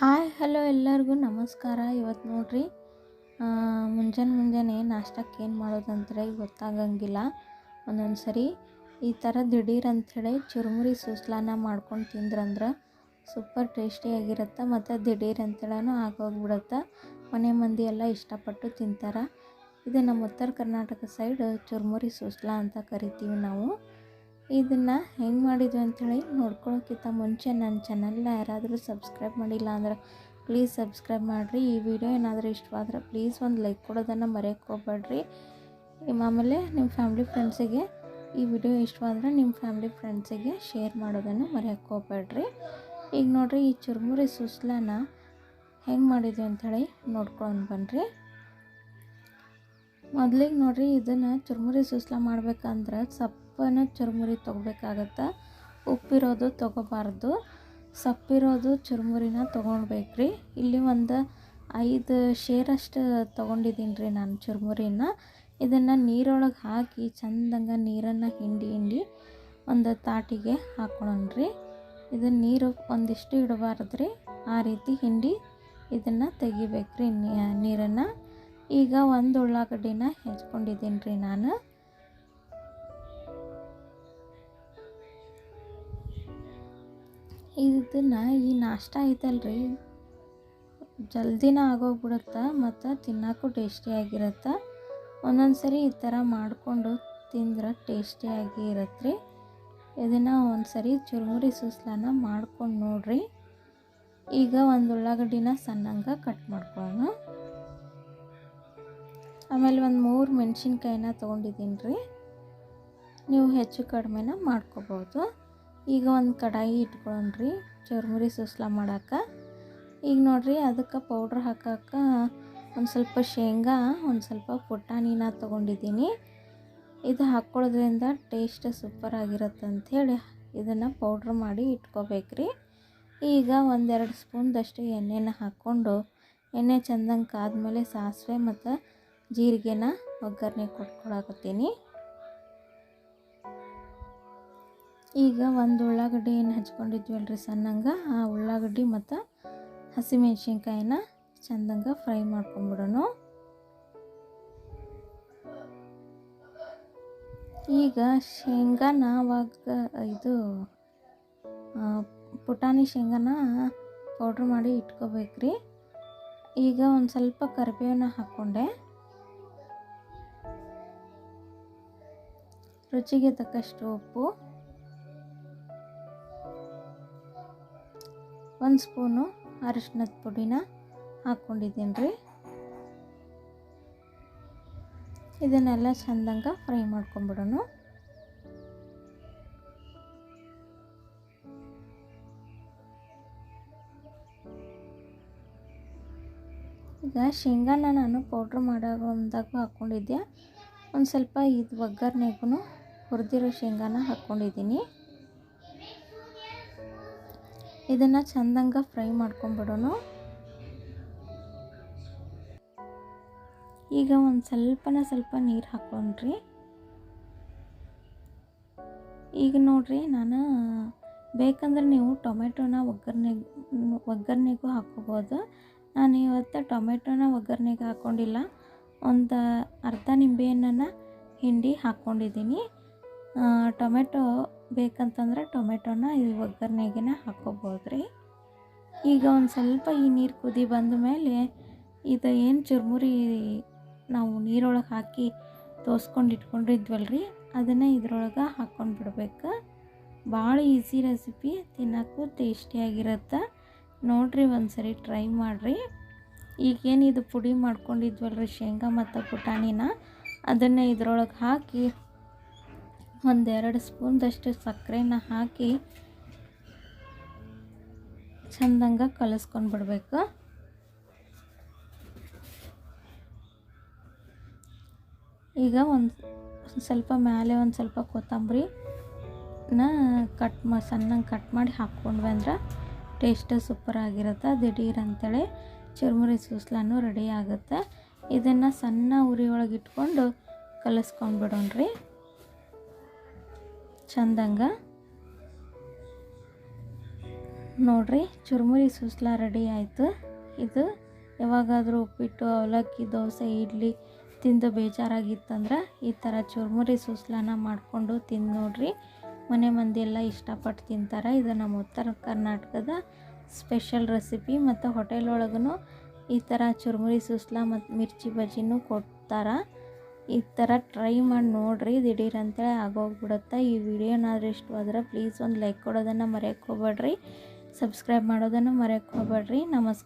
Hi, hello ಎಲ್ಲರಿಗೂ ನಮಸ್ಕಾರ. ಇವತ್ತು ನೋಡ್ರಿ ಮುಂಜಾನೆ ಮುಂಜಾನೆ ನಾಷ್ಟಕ್ಕೆ ಏನು ಮಾಡೋದು ಅಂತೇಳಿ ಗೊತ್ತಾಗಂಗಿಲ್ಲ. ಒಂದೊಂದು ಸರಿ ಈ ಥರ ದಿಢೀರ್ ಅಂಥೇಳಿ ಚುರುಮುರಿ ಸೂಸ್ಲಾನ ಮಾಡ್ಕೊಂಡು ತಿಂದ್ರಂದ್ರೆ ಸೂಪರ್ ಟೇಸ್ಟಿಯಾಗಿರುತ್ತೆ ಮತ್ತು ದಿಢೀರ್ ಅಂತೇಳೂ ಆಗೋಗ್ಬಿಡುತ್ತೆ. ಮನೆ ಮಂದಿ ಎಲ್ಲ ಇಷ್ಟಪಟ್ಟು ತಿಂತಾರೆ. ಇದು ನಮ್ಮ ಉತ್ತರ ಕರ್ನಾಟಕ ಸೈಡ್ ಚುರುಮುರಿ ಸೂಸ್ಲಾ ಅಂತ ಕರಿತೀವಿ ನಾವು. ಇದನ್ನು ಹೆಂಗೆ ಮಾಡಿದ್ವಿ ಅಂಥೇಳಿ ನೋಡ್ಕೊಳ್ಳೋಕ್ಕಿಂತ ಮುಂಚೆ ನನ್ನ ಚಾನಲ್ನ ಯಾರಾದರೂ ಸಬ್ಸ್ಕ್ರೈಬ್ ಮಾಡಿಲ್ಲ ಅಂದ್ರೆ ಪ್ಲೀಸ್ ಸಬ್ಸ್ಕ್ರೈಬ್ ಮಾಡಿರಿ. ಈ ವಿಡಿಯೋ ಏನಾದರೂ ಇಷ್ಟವಾದ್ರೆ ಪ್ಲೀಸ್ ಒಂದು ಲೈಕ್ ಕೊಡೋದನ್ನು ಮರೆಯೋಕ್ಕೆ ಹೋಗ್ಬೇಡ್ರಿ. ಆಮೇಲೆ ನಿಮ್ಮ ಫ್ಯಾಮ್ಲಿ ಫ್ರೆಂಡ್ಸಿಗೆ ಈ ವಿಡಿಯೋ ಇಷ್ಟವಾದ್ರೆ ನಿಮ್ಮ ಫ್ಯಾಮ್ಲಿ ಫ್ರೆಂಡ್ಸಿಗೆ ಶೇರ್ ಮಾಡೋದನ್ನು ಮರೆಯೋಕ್ಕೆ ಹೋಗ್ಬೇಡ್ರಿ. ಈಗ ನೋಡಿರಿ ಈ ಚುರುಮುರಿ ಸುಸ್ಲಾನ ಹೆಂಗೆ ಮಾಡಿದ್ವಿ ಅಂಥೇಳಿ ನೋಡ್ಕೊಂಡು ಬನ್ನಿರಿ ಮೊದಲಿಗೆ ನೋಡಿರಿ ಇದನ್ನು ಚುರುಮುರಿ ಸುಸ್ಲಾ ಮಾಡ್ಬೇಕಂದ್ರೆ ಸಪ್ಪನ ಚುರುಮುರಿ ತೊಗೋಬೇಕಾಗತ್ತೆ. ಉಪ್ಪಿರೋದು ತೊಗೋಬಾರ್ದು. ಸಪ್ಪಿರೋದು ಚುರುಮುರಿನ ತೊಗೊಳ್ಬೇಕ್ರಿ ಇಲ್ಲಿ ಒಂದು ಐದು ಶೇರಷ್ಟು ತೊಗೊಂಡಿದ್ದೀನಿ ರೀ ನಾನು ಚುರುಮುರಿನ. ಇದನ್ನು ನೀರೊಳಗೆ ಹಾಕಿ ಚಂದಂಗೆ ನೀರನ್ನು ಹಿಂಡಿ ಹಿಂಡಿ ಒಂದು ತಾಟಿಗೆ ಹಾಕೊಳ್ಳೋಣ್ರಿ ಇದು ನೀರು ಒಂದಿಷ್ಟು ಇಡಬಾರ್ದು ರೀ. ಆ ರೀತಿ ಹಿಂಡಿ ಇದನ್ನು ತೆಗಿಬೇಕ್ರಿ ನೀರನ್ನು. ಈಗ ಒಂದು ಉಳ್ಳಾಗಡ್ಡಿನ ಹೆಚ್ಕೊಂಡಿದ್ದೀನಿ ರೀ ನಾನು. ಇದನ್ನು ಈ ನಾಷ್ಟ ಐತಲ್ರಿ. ಜಲ್ದಿನ ಆಗೋಗ್ಬಿಡುತ್ತೆ ಮತ್ತು ತಿನ್ನೋಕ್ಕೂ ಟೇಸ್ಟಿಯಾಗಿರುತ್ತೆ ಒಂದೊಂದು ಸರಿ ಈ ಥರ ಮಾಡಿಕೊಂಡು ತಿಂದ್ರೆ ಟೇಸ್ಟಿಯಾಗಿ ಇರುತ್ತೆ ರೀ ಇದನ್ನು ಒಂದು ಸರಿ ಚುರುಮುರಿ ಸುಸ್ಲನ ಮಾಡ್ಕೊಂಡು ನೋಡ್ರಿ. ಈಗ ಒಂದು ಉಳ್ಳಾಗಡ್ಡಿನ ಸಣ್ಣಂಗೆ ಕಟ್ ಮಾಡ್ಕೊಳ್ಳೋಣ ಆಮೇಲೆ ಒಂದು ಮೂರು ಮೆಣಸಿನ್ಕಾಯಿನ ತೊಗೊಂಡಿದ್ದೀನಿ ರೀ ನೀವು ಹೆಚ್ಚು ಕಡಿಮೆನ ಮಾಡ್ಕೋಬೋದು. ಈಗ ಒಂದು ಕಡಾಯಿ ಇಟ್ಕೊಂಡ್ರಿ ಚುರ್ಮುರಿ ಸುಸ್ಲ ಮಾಡೋಕೆ. ಈಗ ನೋಡ್ರಿ ಅದಕ್ಕೆ ಪೌಡ್ರ್ ಹಾಕೋಕೆ ಒಂದು ಸ್ವಲ್ಪ ಶೇಂಗಾ, ಒಂದು ಸ್ವಲ್ಪ ಪುಟಾಣಿನ ತೊಗೊಂಡಿದ್ದೀನಿ. ಇದು ಹಾಕ್ಕೊಳ್ಳೋದ್ರಿಂದ ಟೇಸ್ಟ್ ಸೂಪರ್ ಆಗಿರುತ್ತೆ ಅಂಥೇಳಿ ಇದನ್ನು ಪೌಡ್ರ್ ಮಾಡಿ ಇಟ್ಕೋಬೇಕ್ರಿ. ಈಗ ಒಂದೆರಡು ಸ್ಪೂನ್ದಷ್ಟು ಎಣ್ಣೆನ ಹಾಕ್ಕೊಂಡು ಎಣ್ಣೆ ಚೆಂದಂಗೆ ಕಾದ್ಮೇಲೆ ಸಾಸಿವೆ ಮತ್ತು ಜೀರಿಗೆನ ಒಗ್ಗರಣೆ ಕೊಟ್ಕೊಳಕತ್ತೀನಿ. ಈಗ ಒಂದು ಉಳ್ಳಾಗಡ್ಡಿ ಏನು ಹಚ್ಕೊಂಡಿದ್ವಲ್ರಿ ಸಣ್ಣಂಗೆ? ಆ ಉಳ್ಳಾಗಡ್ಡಿ ಮತ್ತು ಹಸಿಮೆಣ್ಸಿನ್ಕಾಯಿನ ಚಂದಂಗೆ ಫ್ರೈ ಮಾಡ್ಕೊಂಬಿಡೋಣ. ಈಗ ಶೇಂಗಾನ ಅವಾಗ ಇದು ಪುಟಾಣಿ ಶೇಂಗಾನ ಪೌಡ್ರ್ ಮಾಡಿ ಇಟ್ಕೋಬೇಕ್ರಿ. ಈಗ ಒಂದು ಸ್ವಲ್ಪ ಕರಿಬೇವನ್ನ ಹಾಕ್ಕೊಂಡೆ ರುಚಿಗೆ ತಕ್ಕಷ್ಟು ಉಪ್ಪು. ಒಂದು ಸ್ಪೂನು ಅರಿಶಿನದ ಪುಡಿನ ಹಾಕ್ಕೊಂಡಿದ್ದೀನಿ ರೀ. ಇದನ್ನೆಲ್ಲ ಚಂದಂಗೆ ಫ್ರೈ ಮಾಡ್ಕೊಂಬಿಡೋಣ. ಈಗ ಶೇಂಗಾನ ನಾನು ಪೌಡ್ರ್ ಮಾಡೋದಾಗ ಹಾಕ್ಕೊಂಡಿದ್ದೆ. ಒಂದು ಸ್ವಲ್ಪ ಇದು ಒಗ್ಗರಣೆಗೂ ಹುರಿದಿರೋ ಶೇಂಗಾನ ಹಾಕ್ಕೊಂಡಿದ್ದೀನಿ. ಇದನ್ನು ಚಂದಂಗೆ ಫ್ರೈ ಮಾಡ್ಕೊಂಬಿಡೋಣ. ಈಗ ಒಂದು ಸ್ವಲ್ಪನ ಸ್ವಲ್ಪ ನೀರು ಹಾಕ್ಕೊಂಡ್ರಿ ಈಗ ನೋಡ್ರಿ ನಾನು ಬೇಕಂದ್ರೆ ನೀವು ಟೊಮೆಟೊನ ಒಗ್ಗರಣೆ ಒಗ್ಗರಣೆಗೂ ಹಾಕ್ಕೋಬೋದು ನಾನು ಇವತ್ತು ಟೊಮೆಟೊನ ಒಗ್ಗರಣೆಗೆ ಹಾಕ್ಕೊಂಡಿಲ್ಲ ಒಂದು ಅರ್ಧ ನಿಂಬೆಹಣ್ಣನ್ನು ಹಿಂಡಿ ಹಾಕ್ಕೊಂಡಿದ್ದೀನಿ ಟೊಮೆಟೊ ಬೇಕಂತಂದ್ರೆ ಟೊಮೆಟೊನ ಈ ಒಗ್ಗರಣೆಗೆ ಹಾಕ್ಕೋಬೋದು ರೀ ಈಗ ಒಂದು ಸ್ವಲ್ಪ ಈ ನೀರು ಕುದಿ ಬಂದ ಮೇಲೆ ಇದು ಏನು ಚುರುಮುರಿ ನಾವು ನೀರೊಳಗೆ ಹಾಕಿ ತೋಸ್ಕೊಂಡು ರೀ ಅದನ್ನು ಇದ್ರೊಳಗೆ ಹಾಕ್ಕೊಂಡು ಬಿಡ್ಬೇಕು. ಭಾಳ ಈಸಿ ರೆಸಿಪಿ, ತಿನ್ನೋಕ್ಕೂ ಟೇಸ್ಟಿಯಾಗಿರುತ್ತೆ ನೋಡಿರಿ ಒಂದು ಸರಿ ಟ್ರೈ ಮಾಡಿರಿ. ಈಗೇನು ಇದು ಪುಡಿ ಮಾಡ್ಕೊಂಡಿದ್ವಲ್ರಿ ಶೇಂಗಾ ಮತ್ತು ಪುಟಾಣಿನ, ಅದನ್ನು ಇದ್ರೊಳಗೆ ಹಾಕಿ ಒಂದೆರಡು ಸ್ಪೂನ್ದಷ್ಟು ಸಕ್ಕರೆನ ಹಾಕಿ ಚಂದಂಗ ಕಲಿಸ್ಕೊಂಡು ಬಿಡಬೇಕು. ಈಗ ಒಂದು ಸ್ವಲ್ಪ ಮೇಲೆ ಒಂದು ಸ್ವಲ್ಪ ಕೊತ್ತಂಬರಿನ ಕಟ್ ಮಾ, ಸಣ್ಣಗೆ ಕಟ್ ಮಾಡಿ ಹಾಕ್ಕೊಂಡ್ವಿ ಅಂದ್ರೆ ಟೇಸ್ಟ್ ಸೂಪರ್ ಆಗಿರುತ್ತೆ. ದಿಢೀರ್ ಅಂತೇಳಿ ಚುರುಮುರಿ ಸೂಸ್ಲಾನು ರೆಡಿ ಆಗುತ್ತೆ. ಇದನ್ನು ಸಣ್ಣ ಉರಿ ಒಳಗೆ ಇಟ್ಕೊಂಡು ಕಲಿಸ್ಕೊಂಡು ಬಿಡೋಣ್ರಿ. ಚಂದಂಗ. ನೋಡ್ರಿ, ಚುರುಮುರಿ ಸುಸ್ಲಾ ರೆಡಿ ಆಯಿತು. ಇದು ಯಾವಾಗಾದರೂ ಉಪ್ಪಿಟ್ಟು, ಅವಲಕ್ಕಿ, ದೋಸೆ, ಇಡ್ಲಿ ತಿಂದು ಬೇಜಾರಾಗಿತ್ತಂದ್ರೆ ಈ ಥರ ಚುರುಮುರಿ ಸುಸ್ಲಾನ ಮಾಡಿಕೊಂಡು ತಿಂದು ನೋಡ್ರಿ. ಮನೆ ಮಂದಿ ಎಲ್ಲ ಇಷ್ಟಪಟ್ಟು ತಿಂತಾರೆ. ಇದು ನಮ್ಮ ಉತ್ತರ ಕರ್ನಾಟಕದ ಸ್ಪೆಷಲ್ ರೆಸಿಪಿ ಮತ್ತು ಹೋಟೆಲ್ ಒಳಗೂ ಈ ಥರ ಚುರುಮುರಿ ಸುಸ್ಲಾ ಮತ್ತು ಮಿರ್ಚಿ ಬಜ್ಜಿನೂ ಕೊಡ್ತಾರೆ. ಈ ಥರ ಟ್ರೈ ಮಾಡಿ ನೋಡಿರಿ ದಿಢೀರ್ ಅಂತೇಳಿ ಆಗೋಗ್ಬಿಡುತ್ತೆ. ಈ ವಿಡಿಯೋನಾದ್ರೂ ಇಷ್ಟವಾದ್ರೆ ಪ್ಲೀಸ್ ಒಂದು ಲೈಕ್ ಕೊಡೋದನ್ನು ಮರೆಯೋಕ್ಕೆ ಹೋಗ್ಬೇಡ್ರಿ. ಸಬ್ಸ್ಕ್ರೈಬ್ ಮಾಡೋದನ್ನು ಮರೆಯೋಕ್ಕೆ ಹೋಗ್ಬೇಡ್ರಿ. ನಮಸ್ಕಾರ.